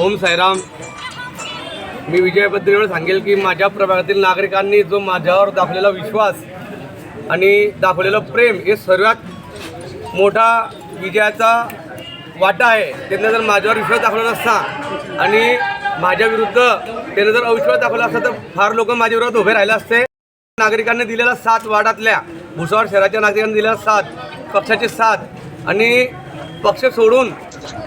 ओम साईराम. मी विजयाबद्दल सांगेल की माझ्या प्रभागातील नागरिकांनी जो माझ्यावर दाखवलेला विश्वास आणि दाखवलेलं प्रेम हे सर्वात मोठा विजयाचा वाटा आहे. त्यांना जर माझ्यावर विश्वास दाखवला नसता आणि माझ्या विरुद्ध त्याने जर अविश्वास दाखवला असता तर फार लोक माझ्या उभे राहिले असते. नागरिकांनी दिलेला साथ वाडातल्या भुसावळ शहराच्या नागरिकांनी दिलेला साथ पक्षाची साथ आणि पक्ष सोडून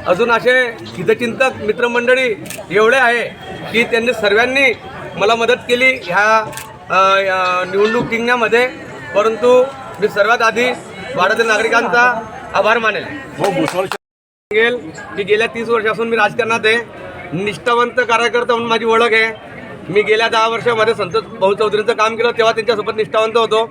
अजून असे हितचिंतक मित्रमंडळी एवढे आहे की त्यांनी सर्वांनी मला मदत केली ह्या निवडणूक जिंकण्यामध्ये. परंतु मी सर्वात आधी वाड्यातील नागरिकांचा आभार मानेल. सांगेल की गेल्या तीस वर्षापासून मी राजकारणात आहे. निष्ठावंत कार्यकर्ता म्हणून माझी ओळख आहे. मी गेल्या दहा वर्षामध्ये संतोष भाऊ चौधरींचं काम केलं तेव्हा त्यांच्यासोबत निष्ठावंत होतो.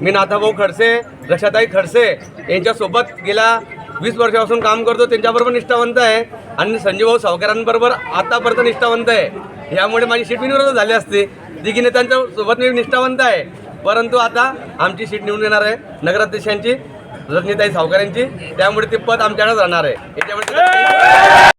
मी नाथाभाऊ खडसे रक्षाताई खडसे यांच्यासोबत गेल्या वीस वर्षापासून काम करतो त्यांच्याबरोबर निष्ठावंत आहे. आणि संजय भाऊ सावकारांबरोबर आतापर्यंत निष्ठावंत आहे. यामुळे माझी सीट बिनविरोध झाली असती. दिघी नेत्यांच्या सोबत मी निष्ठावंत आहे. परंतु आता आमची सीट निवडून येणार आहे नगराध्यक्षांची रजनीताई सावकारांची. त्यामुळे ते पद आमच्याकडेच राहणार आहे. याच्यामुळे